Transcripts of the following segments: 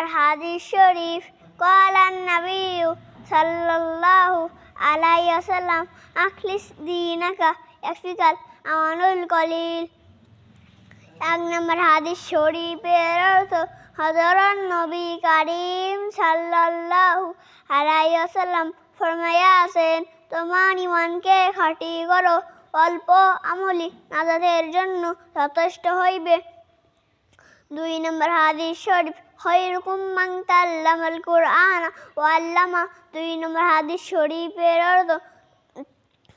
নম্বর হাদিস শরীফ কলান নবী সাল্লাল্লাহু আলাই আসালাম আখলিস দিনাকা, ইয়াকফিকাল আমানুল কলিল। এক নম্বর হাদিস শরীফের অর্থ হজরত নবী করিম সাল্লাল্লাহু আলাই ওয়াসাল্লাম ফরমায়া আসেন তোমার ইমানকে খাটি করো, অল্প আমলি নাজাদের জন্য যথেষ্ট হইবে। দুই নম্বর হাদিস শরীফ, খৈরকুম তাল্লামাল কুরআন ও আল্লামা দুই নম্বর হাদিস শরীফের অর্থ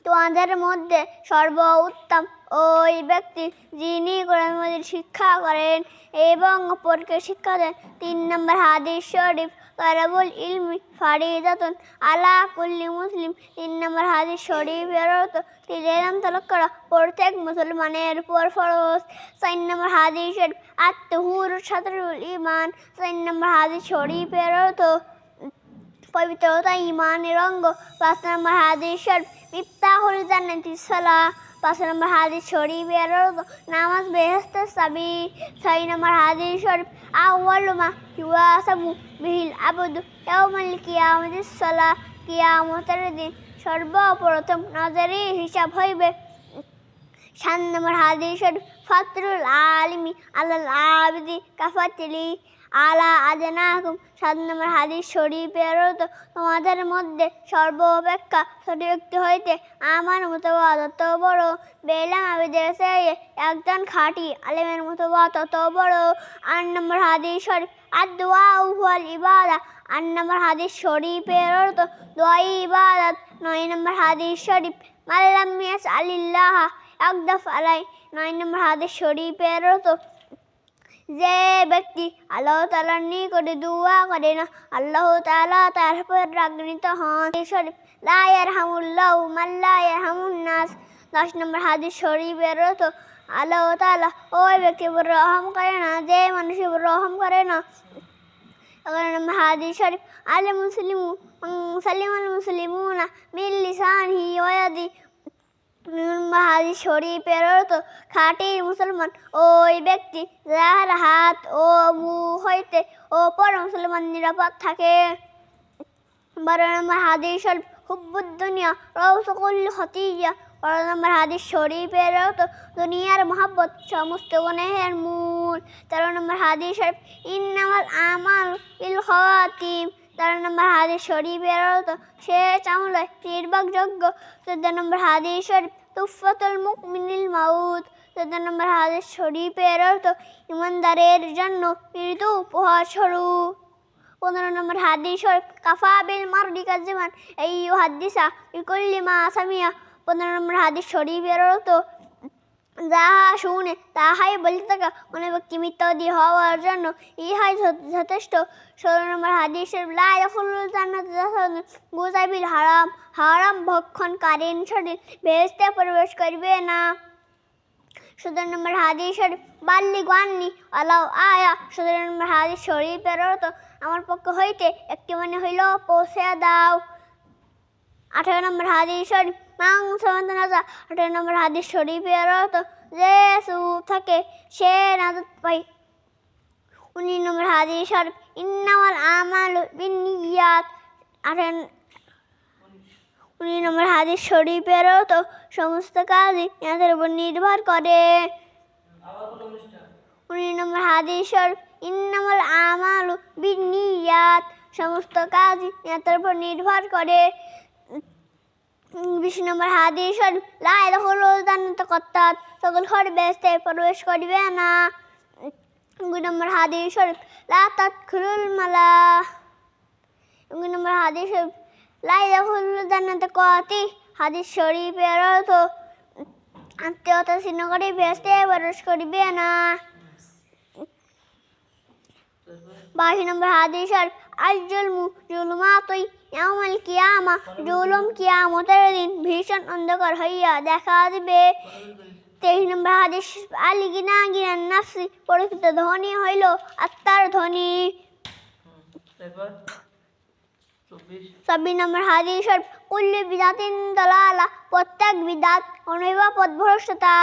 তোমাদের মধ্যে সর্ব উত্তম ওই ব্যক্তি যিনি কোরআন শিক্ষা করেন এবং অপরকে শিক্ষা দেন তিন নম্বর হাদিস শরীফ তারাবুল ইলমি ফারিদাতুন আলা কুল্লি মুসলিম তিন নম্বর হাদিস শরীফের অর্থ তিলের নাম তলক করা প্রত্যেক মুসলমানের উপর ফরজ। চার নম্বর হাদিস শরীফ আত্মহুর সাতরুল ইমান চার নম্বর হাদিস শরীফের অর্থ পবিত্রতা ইমানের অঙ্গ। পাঁচ নম্বর হাদিস শরীফ, মিফতাহুল জান্নাতি সালাহ। পাঁচ নম্বর হাদিস শরীফের অর্থ নামাজ বেহেস্তের চাবি ছয় নম্বর হাদিস শরীফ, আউয়ালু মা ইউয়াসাবু বিহিল আবদু ইয়াউমাল কিয়ামতিস সালাহ কিয়ামতের দিন সর্বপ্রথম নজরে হিসাব হইবে। সাত নম্বর হাদিস শরীফ, ফাতরুল আলিমি আলাল আবিদি কাফাতিলি আলা আদনাকুম। সাত নম্বর হাদিস শরীফের তো তোমাদের মধ্যে সর্বাপেক্ষা ছোট ব্যক্তি হইতে আমার মতো বা তত বড়। বেলাম আবিদের একজন খাঁটি আলেমের মতো বা তত বড়। আট নম্বর হাদিস শরীফ আর দোয়া উহাল ইবাদা। আট নম্বর হাদিস শরীফের অর্থ দোয়াই ইবাদত। নয় নম্বর হাদিস শরীফ, মাল্লাম ইয়াস আলিল্লাহ একদফ আলাই। নয় নম্বর হাদিস শরীফের অর্থ যে ব্যক্তি আল্লাহ তালার নিকটে দোয়া করে না, আল্লাহ তালা তার উপর রাগনিত হন। শরীফ লায়ার হামুল্লাহ মাল্লায়ার হামুন্নাস দশ নম্বর হাদিস শরীফের তো আল্লাহ তালা ওই ব্যক্তি উপর রহম করে না, যে মানুষের উপর রহম করে না। এগারো নম্বর হাদিস শরীফ আল মুসলিমু সালিম আল মুসলিমুনা মিল লিসানহি ওয়াদি হাদিস শরীফের অর্থ খাঁটি মুসলমান। ওই ব্যক্তি যার হাত ও মুখ হইতে ও পর মুসলমান নিরাপদ থাকে। বারো নম্বর হাদিস শরীফ হুব্বুদ দুনিয়া রৌসকুল খতিয়া বারো নম্বর হাদিস শরীফের অর্থ দুনিয়ার মহাব্বত, সমস্ত গুণের মূল। তেরো নম্বর হাদিস শরীফ, ইন্নামাল আমাল ইল খাতিম। তেরো নম্বর হাদিস শরীফের অর্থ শেষ আমলায় নির্বাকযোগ্য চোদ্দ নম্বর হাদিস শরীফ, তুফাতুল মুকমিনিল মাউত। চোদ্দ নম্বর হাদিস শরীফের অর্থ, ইমানদারের জন্য মৃত্যু উপহার স্বরূপ। পনেরো নম্বর হাদিস শরীফ, কাফা বিল মারদি কাজিমান এই হাদিসা বিকুল্লি মা আসামিয়া। পনেরো নম্বর হাদিস শরীফের অর্থ যাহা শুনে তাহাই বলতে থাকা কোনো ব্যক্তি মিথ্যাবাদী হওয়ার জন্য ইহাই যথেষ্ট। ষোলো নম্বর হাদিস লাইফুল জান্নাত গুজাবিল হারাম হারাম ভক্ষণকারীন শরীর বেহেস্তে প্রবেশ করবে না। সতেরো নম্বর হাদিস শরীফ বাল্লি গান্নি আলাউ আয়া। সতেরো নম্বর হাদিস শরীফের অর্থ আমার পক্ষ হইতে একটি মনে হইল পৌঁছে দাও। আঠারো নম্বর হাদিস শরীফ মাংস নাজা আঠারো নম্বর হাদিস শরীফের অর্থ যে সুখ থাকে, সে নাজত পাই। উনিশ নম্বর হাদিস শরীফ, ইন্নামাল আমাল বিনিয়াত আঠারো উনিশ নম্বর হাদিস শরীফের অর্থ সমস্ত কাজই এদের উপর নির্ভর করে। উনিশ নম্বর হাদিস শরীফ, ইন্নামাল আমাল বিনিয়াত সমস্ত কাজই এদের উপর নির্ভর করে। বিশ নম্বর হাদিস কত্তাত সকল ঘর বেসতে প্রবেশ করিবে না। দুই নম্বর হাদিস শরীফ লা তাদখুলুল মালা। দুই নম্বর হাদিস লাই হলো জান্নাত কতি হাদিস শরীফের অর্থ আত্মীয়তা ছিন্ন করে বেসতে প্রবেশ করিবে না। বাইশ নম্বর হাদিস শরীফ আল জুলমু জুলুমাতই ইয়াউমাল কিয়ামা জুলুম কিয়ামতের দিন ভীষণ অন্ধকার হইয়া দেখা দিবে তেইশ নম্বর হাদিস আলি গিনা গিনান নাফসি পরিচিত ধ্বনি হইল আত্মার ধ্বনি চব্বিশ নম্বর হাদিস কুল্লি বিদাতিন দলালা প্রত্যেক বিদাত অনৈবা পদভ্রষ্টতা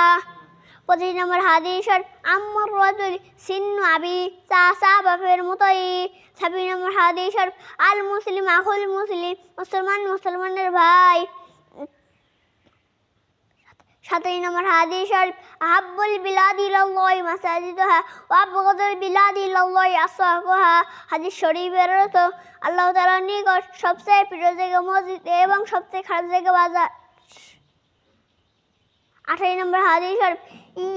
পঁচিশ নম্বর হাদিস আম্মর রজুল সিন্নু আবি চাষা বাপের মতোই ছাব্বিশ নম্বর হাদিস আল মুসলিম আহুল মুসলিম মুসলমান মুসলমানের ভাই সাতাশ নম্বর হাদিস শরীফ আহাব্বুল বিলাদি ইলাল্লাহি মাসাজিদুহা ওয়া আবগাদুল বিলাদি ইলাল্লাহি আসওয়াকুহা হাদিস শরীফের অর্থ আল্লাহ তাআলার নিকট সবচেয়ে প্রিয় জায়গা মসজিদ এবং সবচেয়ে খারাপ জায়গা বাজার আঠারো নম্বর হাদিস শরীফ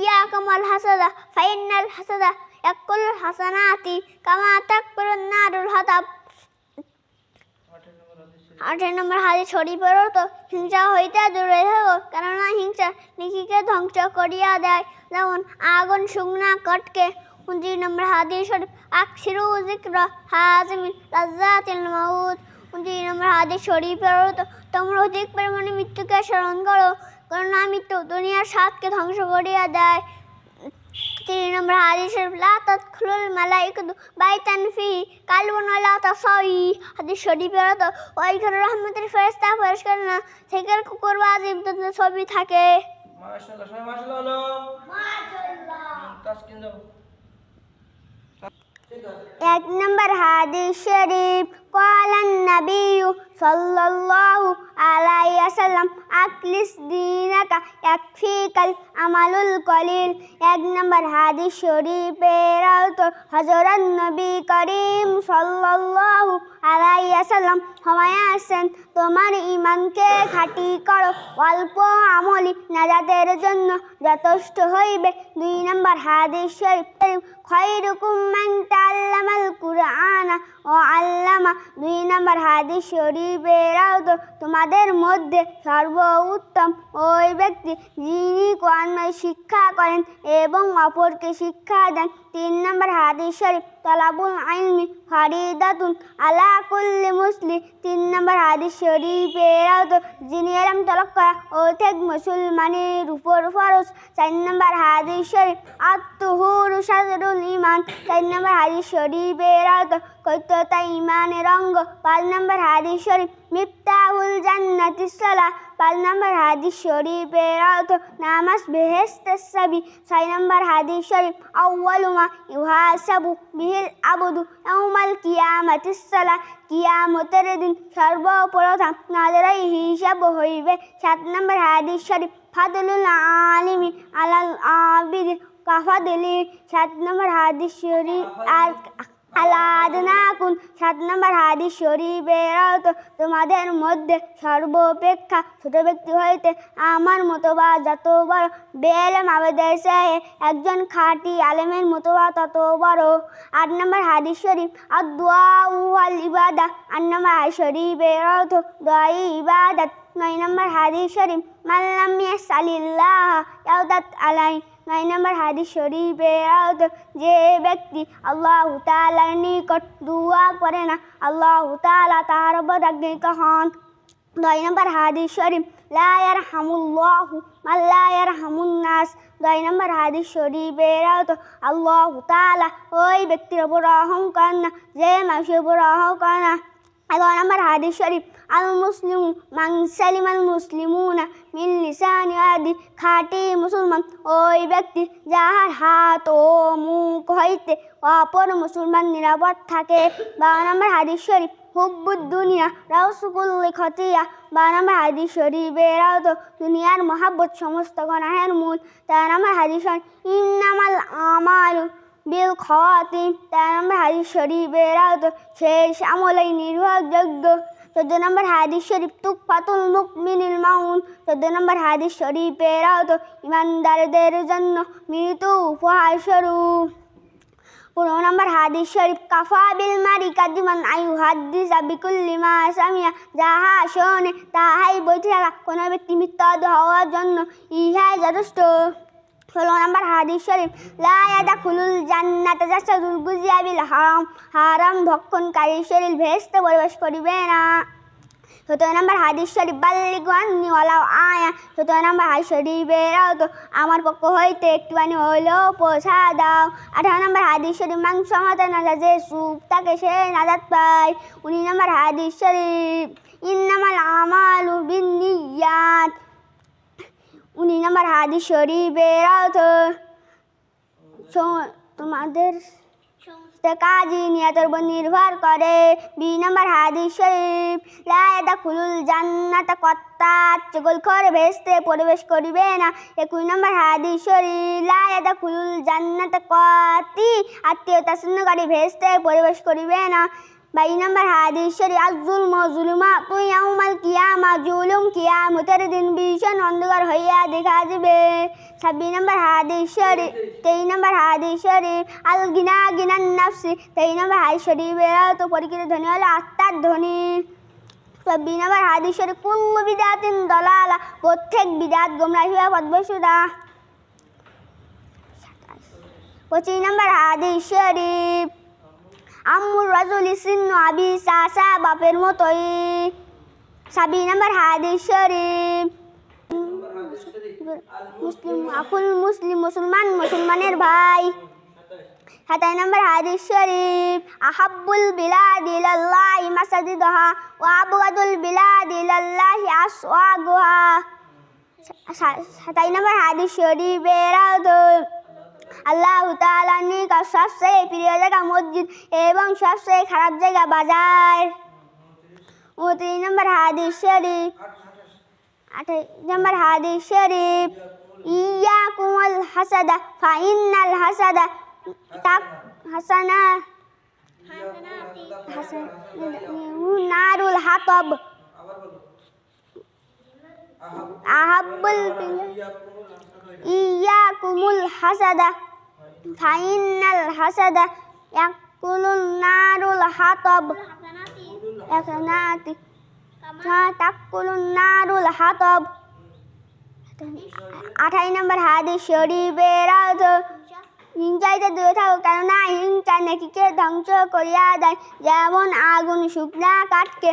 ইয়াকুম আল হাসাদা, ফাইনাল হাসাদা, ইয়াকুল হাসানাতি কামা তাকবুরুন নারুল হাতাব। আঠারো নম্বর হাদিস শরীফের অর্থ হিংসা হইতে দূরে থাকো, কেননা হিংসা নিকিকে ধ্বংস করিয়া দেয়। যেমন, আগুন শুকনা কটকে। উনত্রিশ নম্বর হাদিস শরীফ, আকসিরু জিক্র হাজমিন লাজ্জাতিল মাউত। উনত্রিশ নম্বর হাদিস শরীফের অর্থ তোমরা অধিক পরিমাণে মৃত্যুকে স্মরণ করো। কেননা তো দুনিয়ার স্বাদকে ধ্বংস করিয়া দেয়। তিন নম্বর হাদিস শরীফ লা তাদখুলুল মালাইকাতু বাইতান ফি কালবুন ওয়া লা তাসাই। হাদিস শরীফের অর্থ ওই ঘরে রহমতের ফেরেশতা প্রবেশ করে না সেখানে কুকুর বা জীবজন্তুর ছবি থাকে। মাশাআল্লাহ সবাই মাশাআল্লাহ হলো? তাসকিন যাও এক নম্বর হাদিস শরীফ। قال النبي صلى الله عليه وسلم أخلص دينك يكفيك العمل القليل এক নম্বর হাদিস শরীফের অর্থ হযরত নবী করিম সাল্লাল্লাহু আলাইহি ওয়াসাল্লাম ক্ষমায় আসেন তোমার ঈমানকে খাঁটি করো অল্প আমলি নাজাতের জন্য যথেষ্ট হইবে দুই নম্বর হাদিস শরীফ খৈরুকুম মান তাআল্লামাল কুরআনা ও আল্লামা, দুই নম্বর হাদিস শরীফের তো তোমাদের মধ্যে সর্বোত্তম ওই ব্যক্তি যিনি কোরআনময় শিক্ষা করেন এবং অপরকে শিক্ষা দেন। তিন নম্বর হাদিস শরীফ তলাবুল আইলমি ফারিদাতুন আলা কুল্লি মুসলিম তিন নম্বর হাদিস শরীফের অর্থ যিনি এরম তলক করা অর্ধেক মুসলমানের উপর ফরজ। চার নম্বর হাদিস শরীফ, আত্মহুর সাদরুল ইমান চার নম্বর হাদিস শরীফের অর্থ কৈত্যতা ইমানের অঙ্গ। পাঁচ নম্বর হাদিস শরীফ, মিফতাহুল জান্নাতিস সালাহ। পাঁচ নম্বর হাদিস অর্থ নামাজ বেহেস্ত সাবি ছয় নম্বর হাদিস শরীফ আউ্বালুমা ইউহাসাবু বিহিল আবুদু ইয়াউমাল কিয়ামাতিস সালাহ কিয়ামতের দিন সর্বপ্রথম নাজারাই হিসাব হইবে সাত নম্বর হাদিস শরীফ ফাদলুল আলিমি আলাল আবিদি কাফাদলি সাত নম্বর হাদিস শরীফ আর আলাদনাকুন সাত নম্বর হাদিস শরীফের তোমাদের মধ্যে সর্বাপেক্ষা ছোট ব্যক্তি হইতে আমার মতো বা যত বড়। বেলেম আবেদেশে একজন খাঁটি আলেমের মতো বা তত বড়। আট নম্বর হাদিস শরীফ আর দোয়া উয়াল ইবাদা আট নম্বর হাদিস শরীফের অর্থ দোয়াই ইবাদত নয় নম্বর হাদিস শরীফ, মাল্লাম ইয়াসালিল্লাহ ইয়াউদাত আলাই নয় নম্বর হাদিস অর্থ যে ব্যক্তি আল্লাহ তাআলার নিকট দুয়া করে না আল্লাহ তাআলা তার বদাগ্নিক হন নয় নম্বর হাদিস শরীফ লা ইয়ারহামুল্লাহু মান লা ইয়ারহামুন নাস নয় নম্বর হাদিস শরীফের অর্থ আল্লাহ তাআলা ওই ব্যক্তির উপর রহম করেন না যে মানুষের উপর রহম করে না এগারো নম্বর হাদিস শরীফ আল মুসলিম মান সালিম আল মুসলিমুনা মিন লিসানি আদি খাঁটি মুসলমান ওই ব্যক্তি যাহার হাত ও মুখ হইতে অপর মুসলমান নিরাপদ থাকে বারো নম্বর হাদিস শরীফ হুব্বুদ দুনিয়া রাউসুকুল্লি খতিয়া বারো নম্বর হাদিস শরীফের তো দুনিয়ার মহাব্বত সমস্ত গণাহের মূল তেরো নম্বর হাদিস শরীফ ইন্নামাল আমালু বিল খাওয়াতিম তেরো নম্বর হাদিস শরীফের তো শেষ আমলাই নির্ভরযোগ্য। চোদ্দ নম্বর হাদিস শরীফ তুক পাতুল মুখ মিনিল মাউন। চোদ্দ নম্বর হাদিস শরীফের তো ইমানদারদের জন্য মৃত্যু উপহার স্বরূপ। পনেরো নম্বর হাদিস শরীফ, কাফা বিল মারি কাদিমান আয়ু হাদিস বিকুল্লি মা সামিয়া। যাহা শোনে, তাহাই থাকা কোনো ব্যক্তি মিথ্যাদ হওয়ার জন্য ইহাই যথেষ্ট। ষোলো নম্বর হাদিস শরীফ। লায়াদা খুলুল জান্নাত জাসাদুল গুজিয়া বিল হারাম। হারাম ভক্ষণকারী শরীর ভেস্তে প্রবেশ করিবে না। সতেরো নম্বর হাদিস শরীফ বাল্লিগানি ওলাও আয়া। সতেরো নম্বর হাদিস শরীফের তো আমার পক্ষ হইতে একটুখানি হইলেও পোষা দাও। আঠারো নম্বর হাদিস শরীফ, মাংস মাথা না যে সুপ, তাকে সে নাজাত পায়। উনিশ নম্বর হাদিস শরীফ, ইন্নামাল আমালু বিন্নিয়াত। উনিশ নম্বর হাদিস শরীফের তোমাদের কাজই নিয়তের উপর নির্ভর করে। বি নম্বর হাদিস শরীফ লায়দা খুলুল জান্নাত কত্তা, চগল করে ভেস্তে প্রবেশ করিবে না। একুশ নম্বর হাদিস শরীফ লায়দা খুলুল জান্নাত কতি আত্মীয়তা শূন্যকারী ভেস্তে প্রবেশ করিবে না। বাইশ নম্বর হাদিস শরীফ আজুল মজুলুমা তুই আমাল কিয়ামা জুলুম কিয়ামতের দিন ভীষণ অন্ধকার হইয়া দেখা যাবে ছাব্বিশ নম্বর হাদিস শরীফ তেইশ নম্বর হাদিস শরীফ আল গিনা গিনান নাফসি তেইশ নম্বর হাদিস শরীফের তো পরিকৃত ধ্বনি হলো আত্মার ধ্বনি চব্বিশ নম্বর হাদিস শরীফ কুল্লু বিদাতিন দলালা প্রত্যেক বিদাত গোমরাহ হইয়া পদ্মসুদা. পঁচিশ নম্বর হাদিস শরীফ আম্মুর রাজুল ইসিন্ন আবি সাসা বাপের মতোই। সাবি নাম্বার হাদিস শরীফ। মুসলিম, আকুল মুসলিম মুসলমান, মুসলমানের ভাই। সাতাই নম্বর হাদিস শরীফ। আহাব্বুল বিলাদ ইলাল্লাহি মাসাজিদুহা ওয়া আবগাদুল বিলাদ ইলাল্লাহি আসওয়াগুহা। সাতাই নম্বর হাদিস শরীফের আল্লাহ তাআলার নিকট সবচেয়ে প্রিয় জায়গা মসজিদ এবং সবচেয়ে খারাপ জায়গা বাজার। উনত্রিশ নম্বর হাদিস শরীফ। আঠাশ নম্বর হাদিস শরীফ। ইয়া কুমল হাসাদা ফাইনাল হাসাদা তাক হাসানা। হাসান নারুল হাতব। আহাব্বুল ইয়া কুমুল হাসাদা ফাইনাল হাসাদা ইয়াকুলুন নারুল হাতব একনাতি তাকুলুন নারুল হাতব আঠাই নম্বর হাদিস, শরীফের হিংসাইতে দূরে থাকো কেননা হিংসা নেকিকে ধ্বংস করিয়া দেয়, যেমন আগুন শুকনা কাঠকে।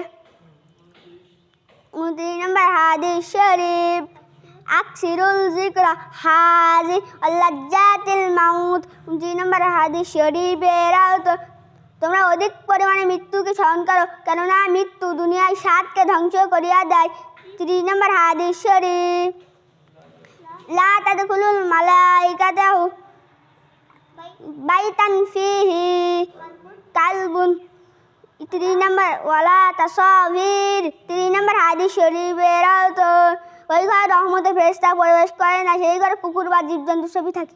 উনত্রিশ নম্বর হাদিস, শরীফ। আকসিরুল জিক্র, হাজি আল্লাজাতিল মাউত। উনত্রিশ নম্বর হাদিস শরীফের তোমরা অধিক পরিমাণে মৃত্যুকে স্মরণ করো, কেননা মৃত্যু দুনিয়ায় সাতকে ধ্বংস করিয়া দেয়। ত্রিশ নম্বর হাদিস শরীফ। লা তাদখুলুল মালাইকাতাহু বাইতান ফিহি কালবুন। তিরিশ নম্বর, ওয়ালা তাসবির। তিরিশ নম্বর হাদিস শরীফের তো ওই ঘরে রহমতে ফেরেশতা প্রবেশ করে না সেই ঘরে কুকুর বা জীবজন্তু সবই থাকে।